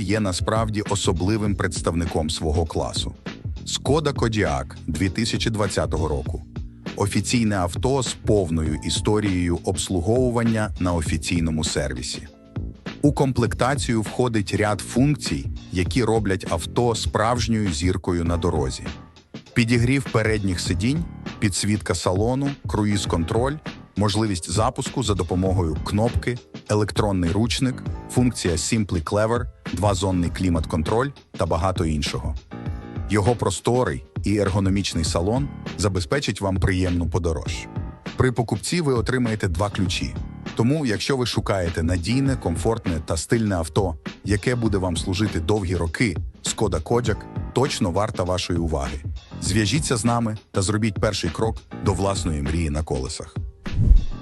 є насправді особливим представником свого класу. Skoda Kodiaq 2020 року. Офіційне авто з повною історією обслуговування на офіційному сервісі. У комплектацію входить ряд функцій, які роблять авто справжньою зіркою на дорозі. Підігрів передніх сидінь, підсвітка салону, круїз-контроль, можливість запуску за допомогою кнопки, електронний ручник, функція Simply Clever, двозонний клімат-контроль та багато іншого. Його просторий і ергономічний салон забезпечить вам приємну подорож. При покупці ви отримаєте два ключі. Тому, якщо ви шукаєте надійне, комфортне та стильне авто, яке буде вам служити довгі роки, Skoda Kodiaq точно варта вашої уваги. Зв'яжіться з нами та зробіть перший крок до власної мрії на колесах.